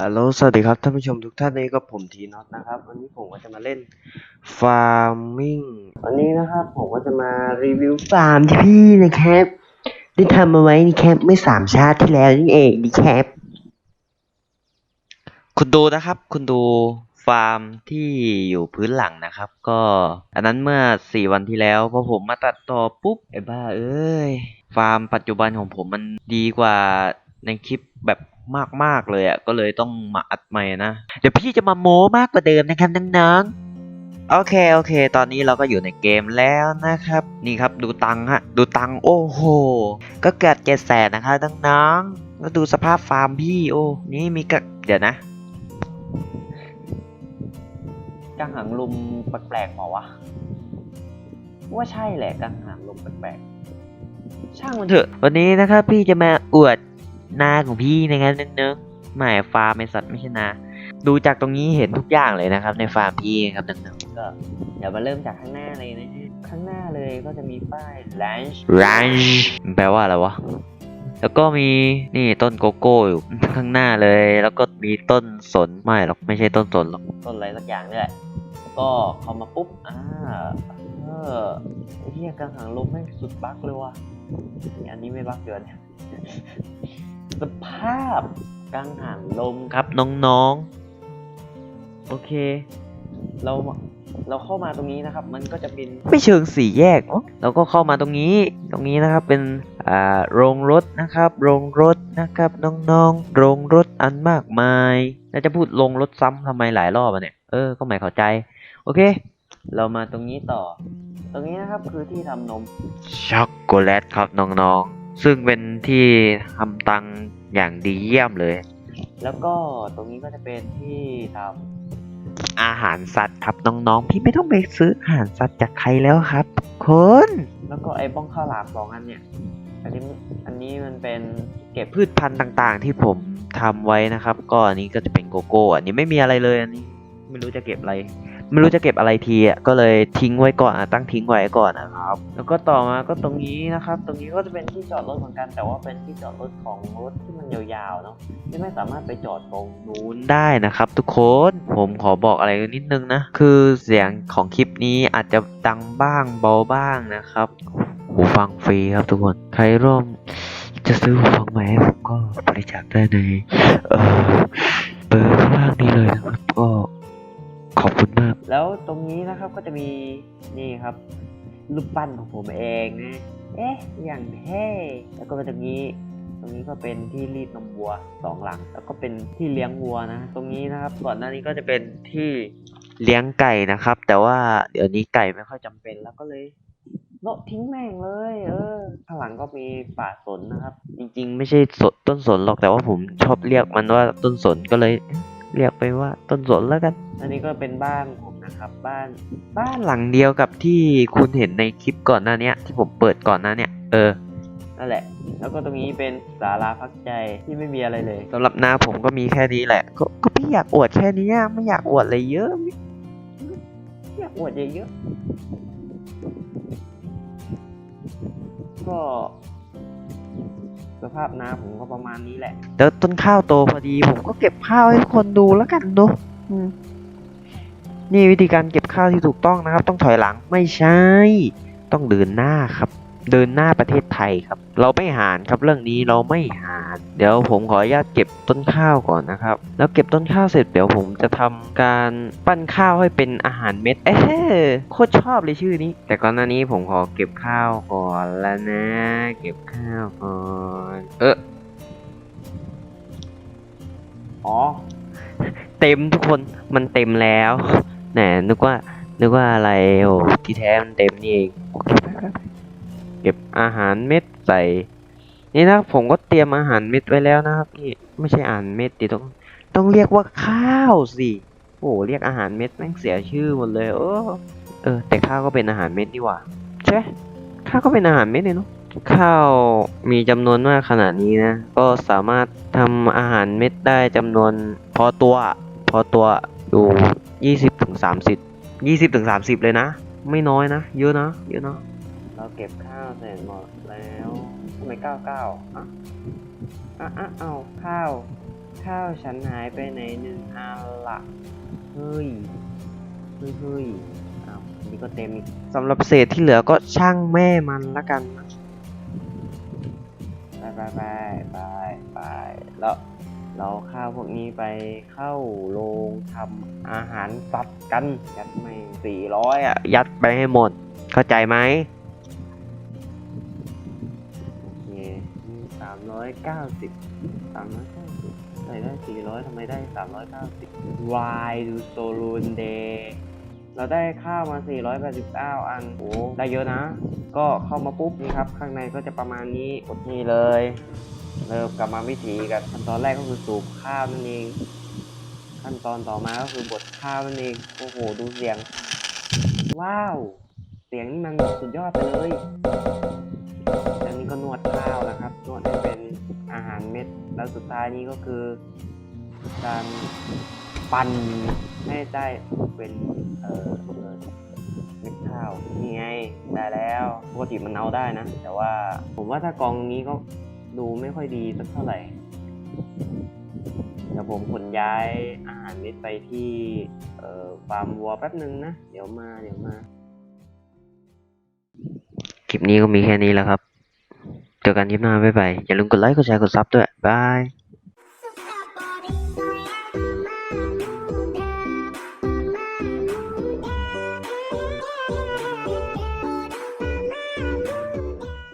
ฮัลโหลสวัสดีครับท่านผู้ชมทุกท่านนี่ก็ผมทีน็อตนะครับ วันนี้ผมก็จะมาเล่นฟาร์มิงวันนี้นะครับผมก็จะมารีวิวฟาร์มที่พี่นะครับได้ทำเอาไว้นี่ครับเมื่อสามชาติที่แล้วนี่เองนี่ครับคุณดูนะครับ คุณดูฟาร์มที่อยู่พื้นหลังนะครับ ก็อันนั้นเมื่อสี่วันที่แล้วพอผมมาตัดต่อปุ๊บไอ้บ้าเอ้ยฟาร์มปัจจุบันของผมมันดีกว่าในคลิปแบบ มาก ๆ เลยอะ ก็เลยต้องมาอัดใหม่นะ เดี๋ยวพี่จะมาโม้มากกว่าเดิมนะครับน้องๆโอเคโอเค ตอนนี้เราก็อยู่ในเกมแล้วนะครับ นี่ครับดูตังค์ฮะ ดูตังค์โอ้โห ก็เกิดเจ็ดแสนนะครับน้องๆแล้วดูสภาพฟาร์มพี่โอ้นี่มีกะเดี๋ยวนะกังหังลมแปลกๆเปล่าวะว่าใช่แหละกังหังลมแปลกๆช่างมันเถอะ วันนี้นะครับพี่จะมาอวด นาของพี่นะครับนึกๆหมายฟาร์มไอสัตว์ไม่ใช่นาดูจากตรงนี้เห็นทุกอย่างเลยนะครับ ในฟาร์มพี่ครับนึกๆก็เดี๋ยวมาเริ่มจากข้างหน้าเลยนะฮะข้างหน้าเลยก็จะมีป้าย ranch ranch แปลว่าอะไรวะแล้วก็มีนี่ต้นโกโก้อยู่ข้างหน้าเลย แล้วก็มีต้นสนไม่หรอกไม่ใช่ต้นสนหรอกต้นอะไรสักอย่างนี่แหละแล้วก็เข้ามาปุ๊บอ่าเออไอ้เหี้ยกังหังลมแม่งสุดบั๊กเลยว่ะอันนี้ไม่บั๊กเกิน สภาพกังหันลมครับน้องๆ โอเค เราเราเข้ามาตรงนี้นะครับ มันก็จะเป็นไม่เชิงสี่แยกมั้งเราก็เข้ามาตรงนี้ตรงนี้นะครับเป็นอ่าโรงรถนะครับ โรงรถนะครับน้องๆ โรงรถอันมากมายแล้วจะพูดโรงรถซ้ำทำไมหลายรอบอะเนี่ยเออก็ไม่เข้าใจ โอเค เรามาตรงนี้ต่อ ตรงนี้นะครับคือที่ทำนมช็อกโกแลตครับน้องๆ ซึ่งเป็นที่ทำตังค์อย่างดีเยี่ยมเลย แล้วก็ตรงนี้ก็จะเป็นที่ทำอาหารสัตว์ครับน้องๆ พี่ไม่ต้องไปซื้ออาหารสัตว์จากใครแล้วครับคน แล้วก็ไอ้บ้องข้าวหลามสองอันเนี่ย อันนี้อันนี้มันเป็นเก็บพืชพันธุ์ต่างๆ ที่ผมทำไว้นะครับ ก็อันนี้ก็จะเป็นโกโก้ อันนี้ไม่มีอะไรเลยอันนี้ ไม่รู้จะเก็บอะไร ไม่รู้จะเก็บอะไรทีอะก็เลยทิ้งไว้ก่อนอะตั้งทิ้งไว้ก่อนนะครับ แล้วก็ต่อมาก็ตรงนี้นะครับ ตรงนี้ก็จะเป็นที่จอดรถเหมือนกัน แต่ว่าเป็นที่จอดรถของรถที่มันยาวๆเนาะที่ไม่สามารถไปจอดตรงนู้นได้นะครับ ทุกคนผมขอบอกอะไรนิดนึงนะคือเสียงของคลิปนี้อาจจะดังบ้างเบาบ้างนะครับหูฟังฟรีครับทุกคนใครร่วมจะซื้อหูฟังใหม่ผมก็บริจาคได้ในเออเบอร์ข้างล่างนี้เลย แล้วตรงนี้นะครับก็จะมีนี่ครับรูปปั้นของผมเองนะเอ๊ะอย่างเท่แล้วก็ตรงนี้ ตรงนี้ก็เป็นที่รีดนมวัวสองหลัง แล้วก็เป็นที่เลี้ยงวัวนะ ตรงนี้นะครับก่อนหน้านี้ก็จะเป็นที่เลี้ยงไก่นะครับ แต่ว่าเดี๋ยวนี้ไก่ไม่ค่อยจำเป็นแล้วก็เลยโลทิ้งแม่งเลย เออข้างหลังก็มีป่าสนนะครับ จริงๆ ไม่ใช่สนต้นสนหรอกแต่ว่าผมชอบเรียกมันว่าต้นสนก็เลย เรียกไปว่าต้นสนแล้วกัน อันนี้ก็เป็นบ้านผ นะครับ บ้านบ้านหลังเดียวกับที่คุณเห็นในคลิปก่อนหน้าเนี้ยที่ผมเปิดก่อนหน้าเนี้ยเออนั่นแหละ แล้วก็ตรงนี้เป็นศาลาพักใจที่ไม่มีอะไรเลยสำหรับนาผมก็มีแค่นี้แหละ ก็ก็พี่อยากอวดแค่นี้อะไม่อยากอวดอะไรเยอะไม่ไม่อยากอวดเยอะๆก็สภาพนาผมก็ประมาณนี้แหละเดี๋ยวต้นข้าวโตพอดี ผมก็เก็บข้าวให้คนดูแล้วกันเนอะอืม นี่วิธีการเก็บข้าวที่ถูกต้องนะครับ ต้องถอยหลังไม่ใช่ ต้องเดินหน้าครับ เดินหน้าประเทศไทยครับ เราไม่หานครับเรื่องนี้เราไม่หานเดี๋ยวผมขออนุญาตเก็บต้นข้าวก่อนนะครับ แล้วเก็บต้นข้าวเสร็จเดี๋ยวผมจะทำการปั้นข้าวให้เป็นอาหารเม็ด เอ๊ะโคตรชอบเลยชื่อนี้ แต่ก่อนหน้านี้ผมขอเก็บข้าวก่อนแล้วนะ เก็บข้าวก่อนเอออ๋อ เต็มทุกคนมันเต็มแล้ว แหนนึกว่า นึกว่าอะไรโอ้ที่แท้มันเต็มนี่เองเก็บอาหารเม็ดใส่ นี่นะผมก็เตรียมอาหารเม็ดไว้แล้วนะครับนี่ไม่ใช่อาหารเม็ดดิต้องต้องเรียกว่าข้าวสิโอ้เรียกอาหารเม็ดแม่งเสียชื่อหมดเลยเออเออ แต่ข้าวก็เป็นอาหารเม็ดดีกว่าใช่ไหมข้าวก็เป็นอาหารเม็ดเลยเนาะข้าวมีจำนวนมากขนาดนี้นะ ก็สามารถทำอาหารเม็ดได้จำนวนพอตัว พอตัวอยู่ ยี่สิบถึงสามสิบยี่สิบถึงสามสิบเลยนะ ไม่น้อยนะ เยอะนะ เยอะนะ เราเก็บข้าวเสร็จหมดแล้วทำไมเก้าเก้าอะอะอะเอาข้าว ข้าวฉันหายไปไหนหนึ่งอันละเฮ้ยเฮ้ยเฮ้ยอ้าวนนี่ก็เต็มอีกสำหรับเศษที่เหลือก็ช่างแม่มันละกันนะไปไปไปไปไปแล้ว เราข้าวพวกนี้ไปเข้าโรงทำอาหารสัตว์กัน ยัดไม่สี่ร้อยอะ ยัดไปให้หมด เข้าใจไหมโอเคสามร้อยเก้าสิบสามร้อยเก้าสิบใส่ได้สี่ร้อยทำไมได้สามร้อยเก้าสิบวายดูโซลูนเดย์เราได้ข้าวมา 489 อัน โอ้ ได้เยอะนะ ก็เข้ามาปุ๊บนี่ครับ ข้างในก็จะประมาณนี้กดนี่เลย เริ่มกลับมาวิธีกันขั้นตอนแรกก็คือสูบข้าวนั่นเอง ขั้นตอนต่อมาก็คือบดข้าวนั่นเองโอ้โหดูเสียง ว้าว เสียงนี่มันสุดยอดไปเลยแล้วนี้ก็นวดข้าวนะครับนวดให้เป็นอาหารเม็ด แล้วสุดท้ายนี้ก็คือ การปั่นให้ได้เป็นเอ่อเอ่อเม็ดข้าวนี่ไงได้แล้วปกติมันเอาได้นะ แต่ว่าผมว่าถ้ากองนี้ก็ ดูไม่ค่อยดีสักเท่าไหร่ เดี๋ยวผมขนย้ายอาหารเม็ดไปที่ฟาร์มวัวแป๊บนึงนะ เดี๋ยวมาเดี๋ยวมา คลิปนี้ก็มีแค่นี้แล้วครับ เจอกันคลิปหน้า บ๊ายบาย อย่าลืมกดไลค์ กดแชร์ กดซับด้วย บาย